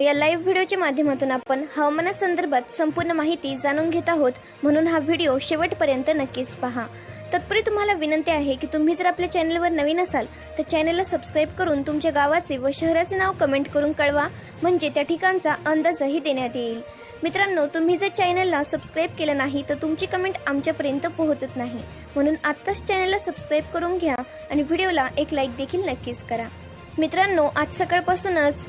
या लाईव्ह व्हिडिओच्या माध्यमातून आपण हवामानासंदर्भात संपूर्ण माहिती जाणून घेत आहोत. म्हणून हा व्हिडिओ शेवटपर्यंत नक्कीच पहा. तत्पूर्वी तुम्हाला विनंती आहे की तुम्ही जर आपल्या चॅनलवर नवीन असाल तर चॅनलला सबस्क्राईब करून तुमच्या गावाचे व शहराचे नाव कमेंट करून कळवा. म्हणजे त्या ठिकाणचा अंदाजही देण्यात येईल. मित्रांनो तुम्ही जर चॅनलला सबस्क्राईब केलं नाही तर तुमची कमेंट आमच्यापर्यंत पोहोचत नाही. म्हणून आत्ताच चॅनलला सबस्क्राईब करून घ्या आणि व्हिडिओला एक लाईक देखील नक्कीच करा. मित्रांनो आज सकाळपासूनच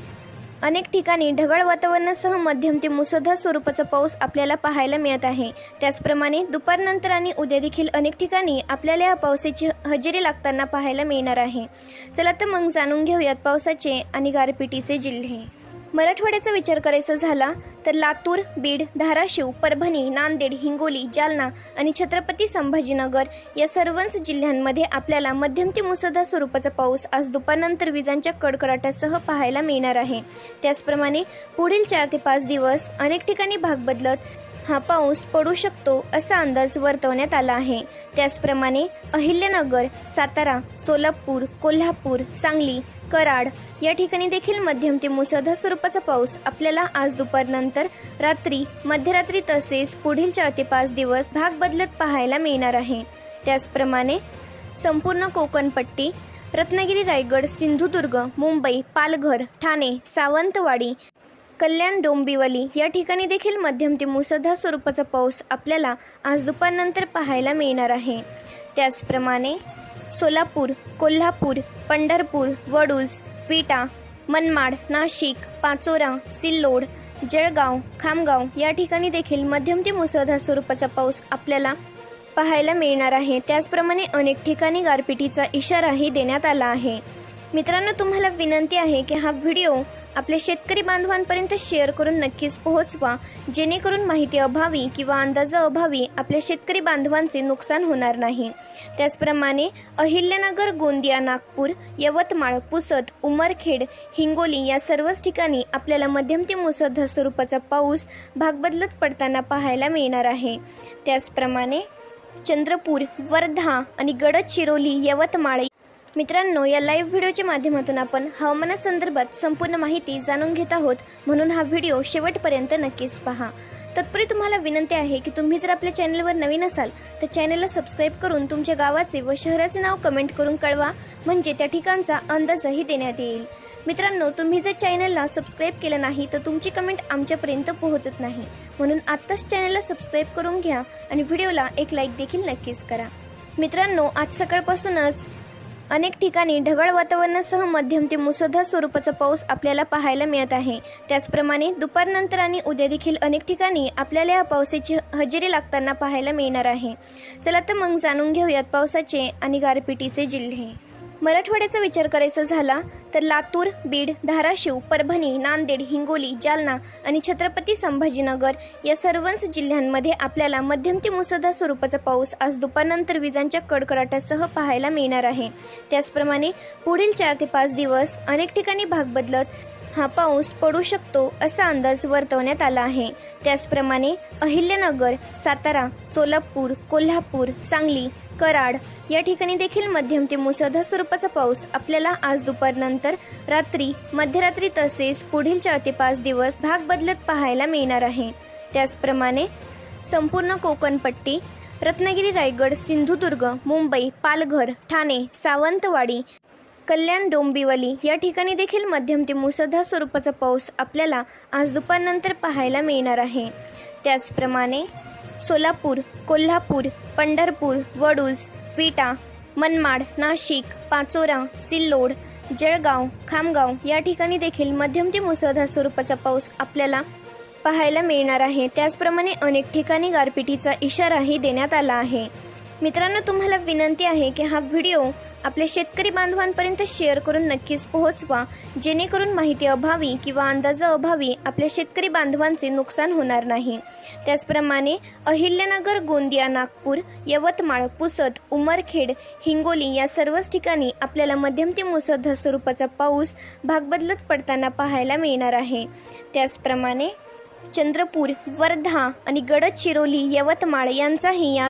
अनेक ठिकाणी ढगाळ वातावरणासह मध्यम ते मुसळधार स्वरूपाचा पाऊस आपल्याला पाहायला मिळत आहे. त्याचप्रमाणे दुपारनंतर आणि उद्या देखील अनेक ठिकाणी आपल्याला या पावसाची हजेरी लागताना पाहायला मिळणार आहे. चला तर मग जाणून घेऊयात पावसाचे आणि गारपिटीचे जिल्हे. मराठवाड्याचा विचार करायचा झाला तर लातूर बीड धाराशिव परभणी नांदेड हिंगोली जालना आणि छत्रपती संभाजीनगर या सर्वच जिल्ह्यांमध्ये आपल्याला मध्यम ते मुसळधार स्वरूपाचा पाऊस आज दुपारनंतर विजांच्या कडकडाटासह पाहायला मिळणार आहे. त्याचप्रमाणे पुढील चार ते पाच दिवस अनेक ठिकाणी भाग बदलत हा पाऊस पडू शकतो असा अंदाज वर्तवण्यात आला आहे. त्याचप्रमाणे अहिल्यानगर सातारा सोलापूर कोल्हापूर सांगली कराड या ठिकाणी देखील मध्यम ते मुसळधार स्वरूपाचा पाऊस आपल्याला आज दुपारनंतर रात्री मध्यरात्री तसेच पुढील चार ते पाच दिवस भाग बदलत पाहायला मिळणार आहे. त्याचप्रमाणे संपूर्ण कोकणपट्टी रत्नागिरी रायगड सिंधुदुर्ग मुंबई पालघर ठाणे सावंतवाडी कल्याण डोंबिवली या ठिकाणी देखील मध्यम ते मुसळधार स्वरूपाचा पाऊस आपल्याला आज दुपारनंतर पाहायला मिळणार आहे. त्याचप्रमाणे सोलापूर कोल्हापूर पंढरपूर वडूज विटा मनमाड नाशिक पाचोरा सिल्लोड जळगाव खामगाव या ठिकाणी देखील मध्यम ते मुसळधार स्वरूपाचा पाऊस आपल्याला पाहायला मिळणार आहे. त्याचप्रमाणे अनेक ठिकाणी गारपिटीचा इशाराही देण्यात आला आहे. मित्रांनो तुम्हाला विनंती आहे की हा व्हिडिओ आपल्या शेतकरी बांधवांपर्यंत शेअर करून नक्कीच पोहोचवा जेणेकरून माहिती अभावी किंवा अंदाजा अभावी आपल्या शेतकरी बांधवांचे नुकसान होणार नाही. त्याचप्रमाणे अहिल्यानगर गोंदिया नागपूर यवतमाळ पुसद उमरखेड हिंगोली या सर्वच ठिकाणी आपल्याला मध्यम ते मुसळधार स्वरूपाचा पाऊस भाग बदलत पडताना पाहायला मिळणार आहे. त्याचप्रमाणे चंद्रपूर वर्धा आणि गडचिरोली यवतमाळ मित्रांनो या लाईव्ह व्हिडिओच्या माध्यमातून आपण हवामानासंदर्भात संपूर्ण माहिती जाणून घेत आहोत. म्हणून हा व्हिडिओ शेवटपर्यंत नक्कीच पहा. तत्पूर्वी तुम्हाला विनंती आहे की तुम्ही जर आपल्या चॅनलवर नवीन असाल तर चॅनलला सबस्क्राईब करून तुमच्या गावाचे व शहराचे नाव कमेंट करून कळवा. म्हणजे त्या ठिकाणचा अंदाजही देण्यात येईल. मित्रांनो तुम्ही जर चॅनलला सबस्क्राईब केलं नाही तर तुमची कमेंट आमच्यापर्यंत पोहोचत नाही. म्हणून आत्ताच चॅनलला सबस्क्राईब करून घ्या आणि व्हिडिओला एक लाईक देखील नक्कीच करा. मित्रांनो आज सकाळपासूनच अनेक ठिकाणी ढगाळ वातावरणासह मध्यम ते मुसळधार स्वरूपाचा पाऊस आपल्याला पाहायला मिळत आहे. त्याचप्रमाणे दुपारनंतर आणि उद्या देखील अनेक ठिकाणी आपल्याला या पावसाची हजेरी लागताना पाहायला मिळणार आहे. चला तर मग जाणून घेऊयात पावसाचे आणि गारपिटीचे जिल्हे. मराठवाड्याचा विचार करायचा झाला तर लातूर बीड धाराशिव परभणी नांदेड हिंगोली जालना आणि छत्रपती संभाजीनगर या सर्वच जिल्ह्यांमध्ये आपल्याला मध्यम ते मुसळधार स्वरूपाचा पाऊस आज दुपारनंतर विजांच्या कडकडाटासह पाहायला मिळणार आहे. त्याचप्रमाणे पुढील चार ते पाच दिवस अनेक ठिकाणी भाग बदलत हा पाऊस पडू शकतो असा अंदाज वर्तवण्यात आला आहे. त्याचप्रमाणे अहिल्यानगर सातारा सोलापूर कोल्हापूर सांगली कराड या ठिकाणी देखील मध्यम ते मुसळधार स्वरूपाचा पाऊस आपल्याला आज दुपारनंतर रात्री मध्यरात्री तसेच पुढील चार ते पाच दिवस भाग बदलत पाहायला मिळणार आहे. त्याचप्रमाणे संपूर्ण कोकणपट्टी रत्नागिरी रायगड सिंधुदुर्ग मुंबई पालघर ठाणे सावंतवाडी कल्याण डोंबिवली या ठिकाणी देखील मध्यम ते मुसळधार स्वरूपाचा पाऊस आपल्याला आज दुपारनंतर पाहायला मिळणार आहे. त्याचप्रमाणे सोलापूर कोल्हापूर पंढरपूर वडूज विटा मनमाड नाशिक पाचोरा सिल्लोड जळगाव खामगाव या ठिकाणी देखील मध्यम ते मुसळधार स्वरूपाचा पाऊस आपल्याला पाहायला मिळणार आहे. त्याचप्रमाणे अनेक ठिकाणी गारपिटीचा इशाराही देण्यात आला आहे. मित्रांनो तुम्हाला विनंती आहे की हा व्हिडिओ आपल्या शेतकरी बांधवांपर्यंत शेअर करून नक्कीच पोहोचवा. जेणेकरून माहिती अभावी किंवा अंदाजा अभावी आपल्या शेतकरी बांधवांचे नुकसान होणार नाही. त्याचप्रमाणे अहिल्यानगर गोंदिया नागपूर यवतमाळ पुसद उमरखेड हिंगोली या सर्वच ठिकाणी आपल्याला मध्यम ते मुसळधार स्वरूपाचा पाऊस भाग बदलत पडताना पाहायला मिळणार आहे. त्याचप्रमाणे चंद्रपूर वर्धा आणि गडचिरोली यवतमाळ यांचाही या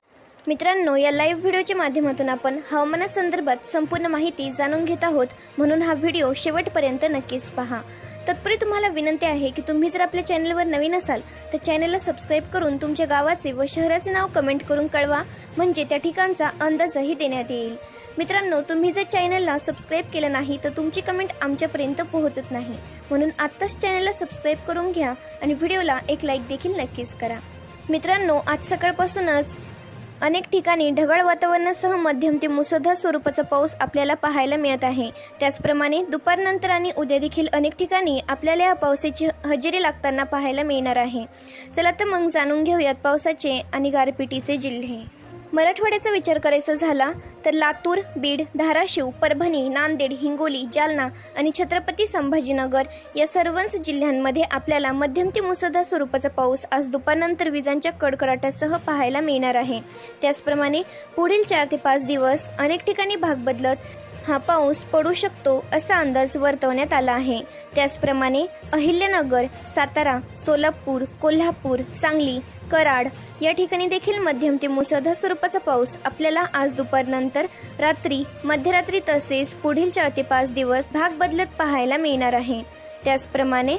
मित्रांनो या लाईव्ह व्हिडिओच्या माध्यमातून आपण हवामानासंदर्भात संपूर्ण माहिती जाणून घेत आहोत. म्हणून हा व्हिडिओ शेवटपर्यंत नक्कीच पहा. तत्पूर्वी तुम्हाला विनंती आहे की तुम्ही जर आपल्या चॅनलवर नवीन असाल तर चॅनलला सबस्क्राईब करून तुमच्या गावाचे व शहराचे नाव कमेंट करून कळवा. म्हणजे त्या ठिकाणचा अंदाजही देण्यात येईल. मित्रांनो तुम्ही जर चॅनलला सबस्क्राईब केलं नाही तर तुमची कमेंट आमच्यापर्यंत पोहोचत नाही. म्हणून आत्ताच चॅनलला सबस्क्राईब करून घ्या आणि व्हिडिओला एक लाईक देखील नक्कीच करा. मित्रांनो आज सकाळपासूनच अनेक ठिकाणी ढगाळ वातावरणासह मध्यम ते मुसळधार स्वरूपाचा पाऊस आपल्याला पाहायला मिळत आहे. त्याचप्रमाणे दुपारनंतर आणि उद्या देखील अनेक ठिकाणी आपल्याला या पावसाची हजेरी लागताना पाहायला मिळणार आहे. चला तर मग जाणून घेऊयात पावसाचे आणि गारपिटीचे जिल्हे. मराठवाड्याचा विचार करायचा झाला तर लातूर बीड धाराशिव परभणी नांदेड हिंगोली जालना आणि छत्रपती संभाजीनगर या सर्वच जिल्ह्यांमध्ये आपल्याला मध्यम ते मुसळधार स्वरूपाचा पाऊस आज दुपारनंतर विजांच्या कडकडाटासह पाहायला मिळणार आहे. त्याचप्रमाणे पुढील चार ते पाच दिवस अनेक ठिकाणी भाग बदलत हा पाऊस पडू शकतो असा अंदाज वर्तवण्यात आला आहे. त्याचप्रमाणे अहिल्यानगर सातारा सोलापूर कोल्हापूर सांगली कराड या ठिकाणी देखील मध्यम ते मुसळधार स्वरूपाचा पाऊस आपल्याला आज दुपारनंतर रात्री मध्यरात्री तसेच पुढील चार ते पाच दिवस भाग बदलत पाहायला मिळणार आहे. त्याचप्रमाणे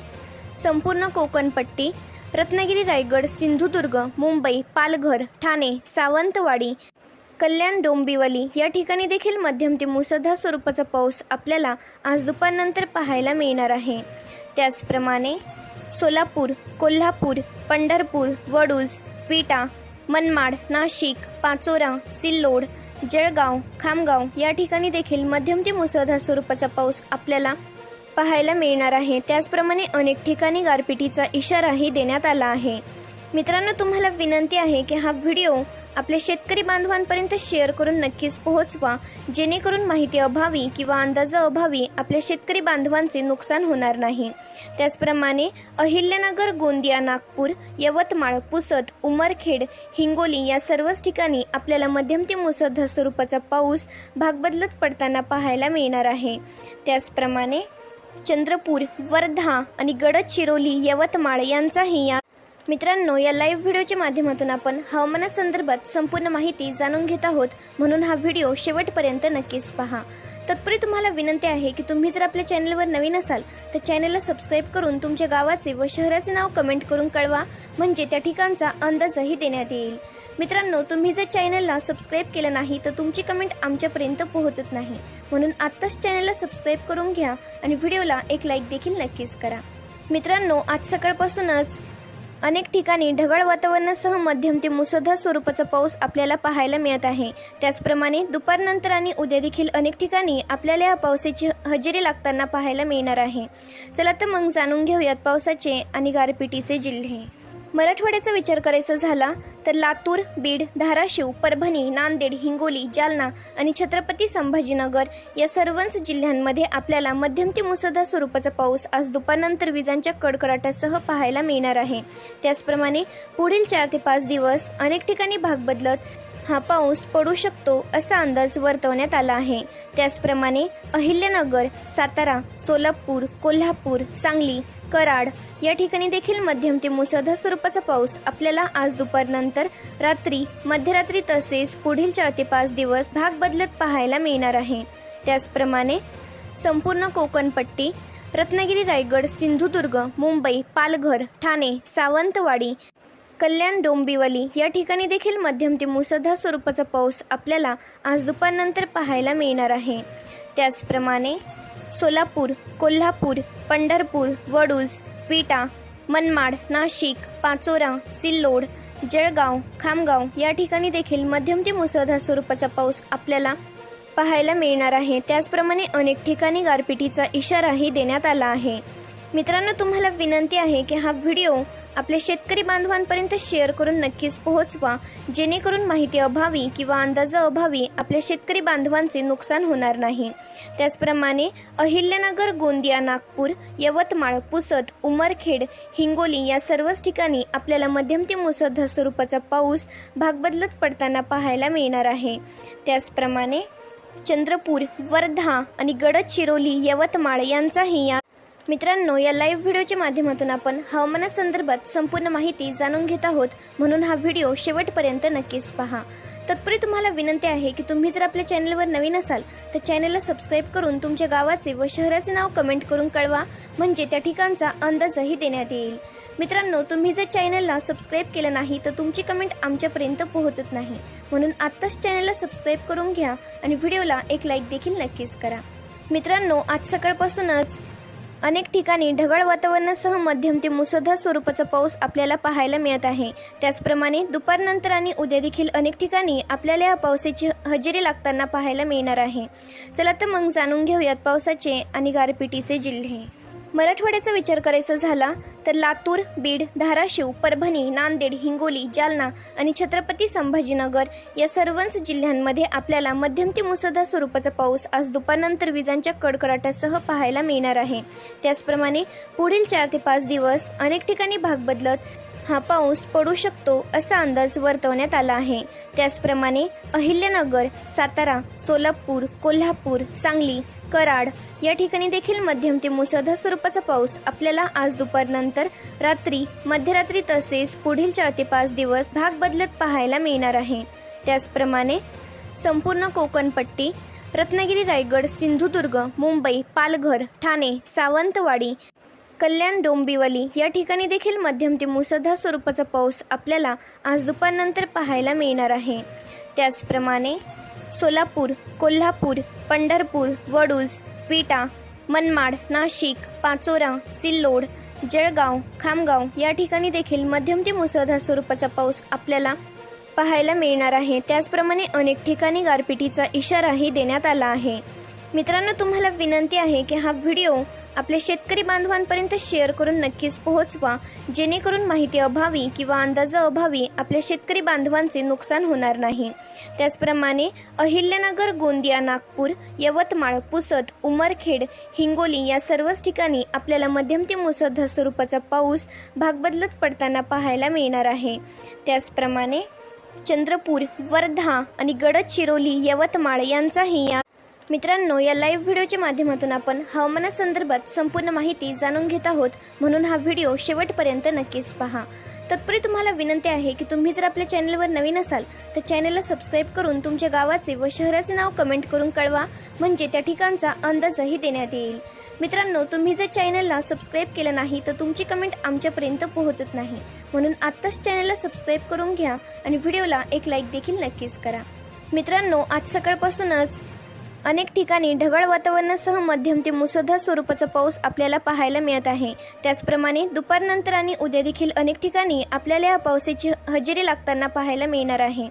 संपूर्ण कोकणपट्टी रत्नागिरी रायगड सिंधुदुर्ग मुंबई पालघर ठाणे सावंतवाडी कल्याण डोंबिवली या ठिकाणी देखील मध्यम ते मुसळधार स्वरूपाचा पाऊस आपल्याला आज दुपारनंतर पाहायला मिळणार आहे. त्याचप्रमाणे सोलापूर कोल्हापूर पंढरपूर वडूज विटा मनमाड नाशिक पाचोरा सिल्लोड जळगाव खामगाव या ठिकाणी देखील मध्यम ते मुसळधार स्वरूपाचा पाऊस आपल्याला पाहायला मिळणार आहे. त्याचप्रमाणे अनेक ठिकाणी गारपिटीचा इशाराही देण्यात आला आहे. मित्रांनो तुम्हाला विनंती आहे की हा व्हिडिओ आपल्या शेतकरी बांधवांपर्यंत शेअर करून नक्कीच पोहोचवा. जेणेकरून माहिती अभावी किंवा अंदाजा अभावी आपल्या शेतकरी बांधवांचे नुकसान होणार नाही. त्याचप्रमाणे अहिल्यानगर गोंदिया नागपूर यवतमाळ पुसद उमरखेड हिंगोली या सर्वच ठिकाणी आपल्याला मध्यम ते मुसळधार स्वरूपाचा पाऊस भाग बदलत पडताना पाहायला मिळणार आहे. त्याचप्रमाणे चंद्रपूर वर्धा आणि गडचिरोली यवतमाळ यांचाही या मित्रांनो या लाईव्ह व्हिडिओच्या माध्यमातून आपण हवामानासंदर्भात संपूर्ण माहिती जाणून घेत आहोत. म्हणून हा व्हिडिओ शेवटपर्यंत नक्कीच पहा. तत्पूर्वी तुम्हाला विनंती आहे की तुम्ही जर आपल्या चॅनलवर नवीन असाल तर चॅनलला सबस्क्राईब करून तुमच्या गावाचे व शहराचे नाव कमेंट करून कळवा. म्हणजे त्या ठिकाणचा अंदाजही देण्यात येईल. मित्रांनो तुम्ही जर चॅनलला सबस्क्राईब केलं नाही तर तुमची कमेंट आमच्यापर्यंत पोहोचत नाही. म्हणून आत्ताच चॅनलला सबस्क्राईब करून घ्या आणि व्हिडिओला एक लाईक देखील नक्कीच करा. मित्रांनो आज सकाळपासूनच अनेक ठिकाणी ढगाळ वातावरणासह मध्यम ते मुसळधार स्वरूपाचा पाऊस आपल्याला पाहायला मिळत आहे. त्याचप्रमाणे दुपारनंतर आणि उद्या देखील अनेक ठिकाणी आपल्याला या पावसाची हजेरी लागताना पाहायला मिळणार आहे. चला तर मग जाणून घेऊयात पावसाचे आणि गारपिटीचे जिल्हे. मराठवाड्याचा विचार करायचा झाला तर लातूर बीड धाराशिव परभणी नांदेड हिंगोली जालना आणि छत्रपती संभाजीनगर या सर्वच जिल्ह्यांमध्ये आपल्याला मध्यम ते मुसळधार स्वरूपाचा पाऊस आज दुपारनंतर विजांच्या कडकडाटासह पाहायला मिळणार आहे. त्याचप्रमाणे पुढील चार ते पाच दिवस अनेक ठिकाणी भाग बदलत हा पाऊस पडू शकतो असा अंदाज वर्तवण्यात आला आहे. त्याचप्रमाणे अहिल्यानगर सातारा सोलापूर कोल्हापूर सांगली कराड या ठिकाणी देखील मध्यम ते मुसळधार स्वरूपाचा पाऊस आपल्याला आज दुपारनंतर रात्री मध्यरात्री तसेच पुढील चार ते पाच दिवस भाग बदलत पाहायला मिळणार आहे. त्याचप्रमाणे संपूर्ण कोकणपट्टी रत्नागिरी रायगड सिंधुदुर्ग मुंबई पालघर ठाणे सावंतवाडी कल्याण डोंबिवली या ठिकाणी देखील मध्यम ते मुसळधार स्वरूपाचा पाऊस आपल्याला आज दुपारनंतर पाहायला मिळणार आहे. त्याचप्रमाणे सोलापूर कोल्हापूर पंढरपूर वडूज विटा मनमाड नाशिक पाचोरा सिल्लोड जळगाव खामगाव या ठिकाणी देखील मध्यम ते मुसळधार स्वरूपाचा पाऊस आपल्याला पाहायला मिळणार आहे. त्याचप्रमाणे अनेक ठिकाणी गारपिटीचा इशाराही देण्यात आला आहे. मित्रांनो तुम्हाला विनंती आहे की हा व्हिडिओ आपल्या शेतकरी बांधवांपर्यंत शेअर करून नक्कीच पोहोचवा. जेणेकरून माहिती अभावी किंवा अंदाजा अभावी आपल्या शेतकरी बांधवांचे नुकसान होणार नाही. त्याचप्रमाणे अहिल्यानगर गोंदिया नागपूर यवतमाळ पुसद उमरखेड हिंगोली या सर्वच ठिकाणी आपल्याला मध्यम ते मुसळधार स्वरूपाचा पाऊस भाग बदलत पडताना पाहायला मिळणार आहे. त्याचप्रमाणे चंद्रपूर वर्धा आणि गडचिरोली यवतमाळ यांचाही या मित्रांनो या लाईव्ह व्हिडिओच्या माध्यमातून आपण हवामानासंदर्भात संपूर्ण माहिती जाणून घेत आहोत. म्हणून हा व्हिडिओ शेवटपर्यंत नक्कीच पहा. तत्पूर्वी तुम्हाला विनंती आहे की तुम्ही जर आपल्या चॅनलवर नवीन असाल तर चॅनलला सबस्क्राईब करून तुमच्या गावाचे व शहराचे नाव कमेंट करून कळवा. म्हणजे त्या ठिकाणचा अंदाजही देण्यात येईल. मित्रांनो तुम्ही जर चॅनलला सबस्क्राईब केलं नाही तर तुमची कमेंट आमच्यापर्यंत पोहोचत नाही. म्हणून आत्ताच चॅनलला सबस्क्राईब करून घ्या आणि व्हिडिओला एक लाईक देखील नक्कीच करा. मित्रांनो आज सकाळपासूनच अनेक ठिकाणी ढगाळ वातावरणासह मध्यम ते मुसळधार स्वरूपाचा पाऊस आपल्याला पाहायला मिळत आहे. त्याचप्रमाणे दुपारनंतर आणि उद्या देखील अनेक ठिकाणी आपल्याला या पावसाची हजेरी लागताना पाहायला मिळणार आहे. चला तर मग जाणून घेऊयात पावसाचे आणि गारपिटीचे जिल्हे. मराठवाड्याचा विचार करायचा झाला तर लातूर बीड धाराशिव परभणी नांदेड हिंगोली जालना आणि छत्रपती संभाजीनगर या सर्वच जिल्ह्यांमध्ये आपल्याला मध्यम ते मुसळधार स्वरूपाचा पाऊस आज दुपारनंतर विजांच्या कडकडाटासह पाहायला मिळणार आहे. त्याचप्रमाणे पुढील चार ते पाच दिवस अनेक ठिकाणी भाग बदलत हा पाऊस पडू शकतो असा अंदाज वर्तवण्यात आला आहे. त्याचप्रमाणे अहिल्यानगर सातारा सोलापूर कोल्हापूर सांगली कराड या ठिकाणी देखील मध्यम ते मुसळधार स्वरूपाचा पाऊस आपल्याला आज दुपारनंतर रात्री मध्यरात्री तसेच पुढील चार ते पाच दिवस भाग बदलत पाहायला मिळणार आहे. त्याचप्रमाणे संपूर्ण कोकणपट्टी रत्नागिरी रायगड सिंधुदुर्ग मुंबई पालघर ठाणे सावंतवाडी कल्याण डोंबिवली या ठिकाणी देखील मध्यम ते मुसळधार स्वरूपाचा पाऊस आपल्याला आज दुपारनंतर पाहायला मिळणार आहे. त्याचप्रमाणे सोलापूर कोल्हापूर पंढरपूर वडूज विटा मनमाड नाशिक पाचोरा सिल्लोड जळगाव खामगाव या ठिकाणी देखील मध्यम ते मुसळधार स्वरूपाचा पाऊस आपल्याला पाहायला मिळणार आहे. त्याचप्रमाणे अनेक ठिकाणी गारपिटीचा इशाराही देण्यात आला आहे. मित्रांनो तुम्हाला विनंती आहे की हा व्हिडिओ आपल्या शेतकरी बांधवांपर्यंत शेअर करून नक्कीच पोहोचवा. जेणेकरून माहिती अभावी किंवा अंदाजा अभावी आपल्या शेतकरी बांधवांचे नुकसान होणार नाही. त्याचप्रमाणे अहिल्यानगर गोंदिया नागपूर यवतमाळ पुसद उमरखेड हिंगोली या सर्वच ठिकाणी आपल्याला मध्यम ते मुसळधार स्वरूपाचा पाऊस भाग बदलत पडताना पाहायला मिळणार आहे. त्याचप्रमाणे चंद्रपूर वर्धा आणि गडचिरोली यवतमाळ यांचाही या मित्रांनो या लाईव्ह व्हिडिओच्या माध्यमातून आपण हवामानासंदर्भात संपूर्ण माहिती जाणून घेत आहोत. म्हणून हा व्हिडिओ शेवटपर्यंत नक्कीच पहा. तत्पूर्वी तुम्हाला विनंती आहे की तुम्ही जर आपल्या चॅनलवर नवीन असाल तर चॅनलला सबस्क्राईब करून तुमच्या गावाचे व शहराचे नाव कमेंट करून कळवा. म्हणजे त्या ठिकाणचा अंदाजही देण्यात येईल. मित्रांनो तुम्ही जर चॅनलला सबस्क्राईब केलं नाही तर तुमची कमेंट आमच्यापर्यंत पोहोचत नाही. म्हणून आत्ताच चॅनलला सबस्क्राईब करून घ्या आणि व्हिडिओला एक लाईक देखील नक्कीच करा. मित्रांनो आज सकाळपासूनच अनेक ठिकाणी ढगाळ वातावरणासह मध्यम ते मुसळधार स्वरूपाचा पाऊस आपल्याला पाहायला मिळत आहे. त्याचप्रमाणे दुपारनंतर आणि उद्या देखील अनेक ठिकाणी आपल्याला या पावसाची हजेरी लागताना पाहायला मिळणार आहे.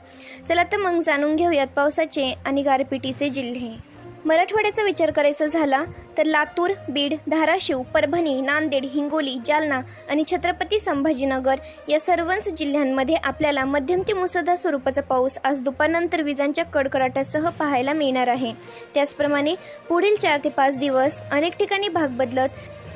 चला तर मग जाणून घेऊयात पावसाचे आणि गारपिटीचे जिल्हे. मराठवाड्याचा विचार करायचा झाला तर लातूर बीड धाराशिव परभणी नांदेड हिंगोली जालना आणि छत्रपती संभाजीनगर या सर्वच जिल्ह्यांमध्ये आपल्याला मध्यम ते मुसळधार स्वरूपाचा पाऊस आज दुपारनंतर विजांच्या कडकडाटासह पाहायला मिळणार आहे. त्याचप्रमाणे पुढील चार ते पाच दिवस अनेक ठिकाणी भाग बदलत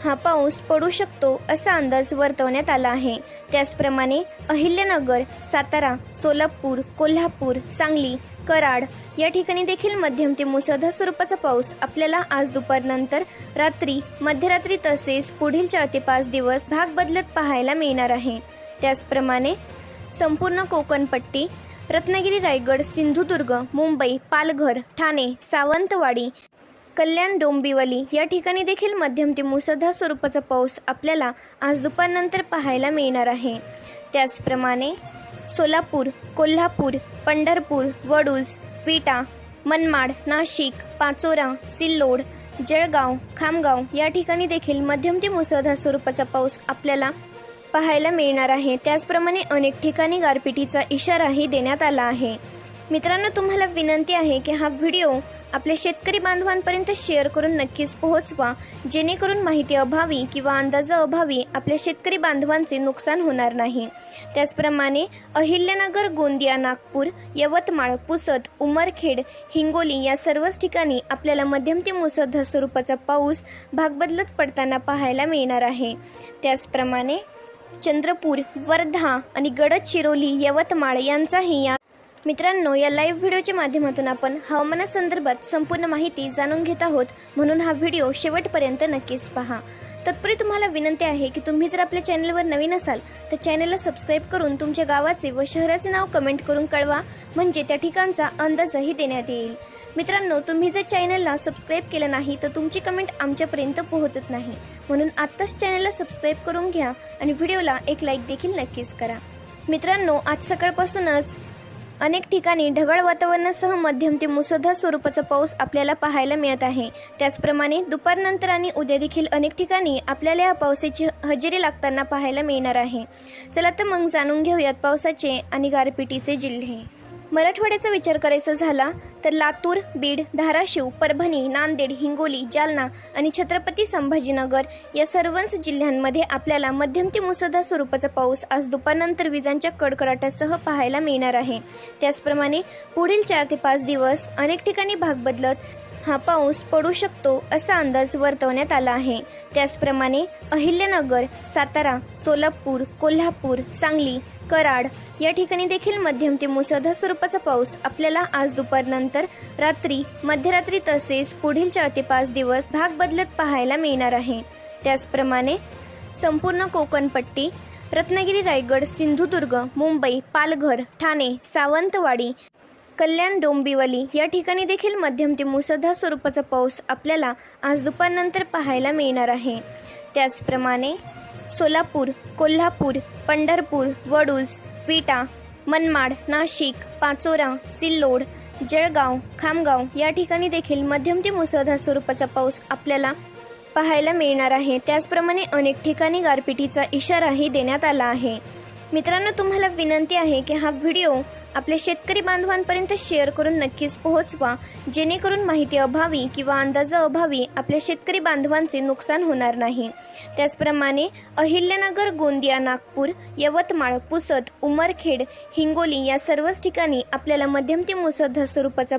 हा पाऊस पडू शकतो असा अंदाज वर्तवण्यात आला आहे. त्याचप्रमाणे अहिल्यानगर सातारा सोलापूर कोल्हापूर सांगली कराड या ठिकाणी देखील मध्यम ते मुसळधार स्वरूपाचा पाऊस आपल्याला आज दुपारनंतर रात्री मध्यरात्री तसेच पुढील चार ते पाच दिवस भाग बदलत पाहायला मिळणार आहे. त्याचप्रमाणे संपूर्ण कोकणपट्टी रत्नागिरी रायगड सिंधुदुर्ग मुंबई पालघर ठाणे सावंतवाडी कल्याण डोंबिवली या ठिकाणी देखील मध्यम ते मुसळधार स्वरूपाचा पाऊस आपल्याला आज दुपारनंतर पाहायला मिळणार आहे. त्याचप्रमाणे सोलापूर कोल्हापूर पंढरपूर वडूज विटा मनमाड नाशिक पाचोरा सिल्लोड जळगाव खामगाव या ठिकाणी देखील मध्यम ते मुसळधार स्वरूपाचा पाऊस आपल्याला पाहायला मिळणार आहे. त्याचप्रमाणे अनेक ठिकाणी गारपिटीचा इशाराही देण्यात आला आहे. मित्रांनो तुम्हाला विनंती आहे की हा व्हिडिओ आपल्या शेतकरी बांधवांपर्यंत शेअर करून नक्कीच पोहोचवा जेणेकरून माहिती अभावी किंवा अंदाजा अभावी आपल्या शेतकरी बांधवांचे नुकसान होणार नाही. त्याचप्रमाणे अहिल्यानगर गोंदिया नागपूर यवतमाळ पुसद उमरखेड हिंगोली या सर्वच ठिकाणी आपल्याला मध्यम ते मुसळधार स्वरूपाचा पाऊस भाग बदलत पडताना पाहायला मिळणार आहे. त्याचप्रमाणे चंद्रपूर वर्धा आणि गडचिरोली यवतमाळ यांचाही या मित्रांनो या लाईव्ह व्हिडिओच्या माध्यमातून आपण हवामानासंदर्भात संपूर्ण माहिती जाणून घेत आहोत. म्हणून हा व्हिडिओ शेवटपर्यंत नक्कीच पहा. तत्पूर्वी तुम्हाला विनंती आहे की तुम्ही जर आपल्या चॅनलवर नवीन असाल तर चॅनलला सबस्क्राईब करून तुमच्या गावाचे व शहराचे नाव कमेंट करून कळवा. म्हणजे त्या ठिकाणचा अंदाजही देण्यात येईल. मित्रांनो तुम्ही जर चॅनलला सबस्क्राईब केलं नाही तर तुमची कमेंट आमच्यापर्यंत पोहोचत नाही. म्हणून आत्ताच चॅनलला सबस्क्राईब करून घ्या आणि व्हिडिओला एक लाईक देखील नक्कीच करा. मित्रांनो आज सकाळपासूनच अनेक ठिकाणी ढगाळ वातावरणासह मध्यम ते मुसळधार स्वरूपाचा पाऊस आपल्याला पाहायला मिळत आहे. त्याचप्रमाणे दुपारनंतर आणि उद्या देखील अनेक ठिकाणी आपल्याला या पावसाची हजेरी लागताना पाहायला मिळणार आहे. चला तर मग जाणून घेऊयात पावसाचे आणि गारपिटीचे जिल्हे. मराठवाड्याचा विचार करायचा झाला तर लातूर बीड धाराशिव परभणी नांदेड हिंगोली जालना आणि छत्रपती संभाजीनगर या सर्वच जिल्ह्यांमध्ये आपल्याला मध्यम ते मुसळधार स्वरूपाचा पाऊस आज दुपारनंतर विजांच्या कडकडाटासह पाहायला मिळणार आहे. त्याचप्रमाणे पुढील चार ते पाच दिवस अनेक ठिकाणी भाग बदलत हा पाऊस पडू शकतो असा अंदाज वर्तवण्यात आला आहे. त्याचप्रमाणे अहिल्यानगर सातारा सोलापूर कोल्हापूर सांगली कराड या ठिकाणी देखील मध्यम ते मुसळधार स्वरूपाचा पाऊस आपल्याला आज दुपारनंतर रात्री मध्यरात्री तसेच पुढील चार ते पाच दिवस भाग बदलत पाहायला मिळणार आहे. त्याचप्रमाणे संपूर्ण कोकणपट्टी रत्नागिरी रायगड सिंधुदुर्ग मुंबई पालघर ठाणे सावंतवाडी कल्याण डोंबिवली या ठिकाणी देखील मध्यम ते मुसळधार स्वरूपाचा पाऊस आपल्याला आज दुपारनंतर पाहायला मिळणार आहे. त्याचप्रमाणे सोलापूर कोल्हापूर पंढरपूर वडूज विटा मनमाड नाशिक पाचोरा सिल्लोड जळगाव खामगाव या ठिकाणी देखील मध्यम ते मुसळधार स्वरूपाचा पाऊस आपल्याला पाहायला मिळणार आहे. त्याचप्रमाणे अनेक ठिकाणी गारपिटीचा इशाराही देण्यात आला आहे. मित्रांनो तुम्हाला विनंती आहे की हा व्हिडिओ आपल्या शेतकरी बांधवांपर्यंत शेअर करून नक्कीच पोहोचवा जेणेकरून माहिती अभावी किंवा अंदाजा अभावी आपल्या शेतकरी बांधवांचे नुकसान होणार नाही. त्याचप्रमाणे अहिल्यानगर गोंदिया नागपूर यवतमाळ पुसद उमरखेड हिंगोली या सर्वच ठिकाणी आपल्याला मध्यम ते मुसळधार स्वरूपाचा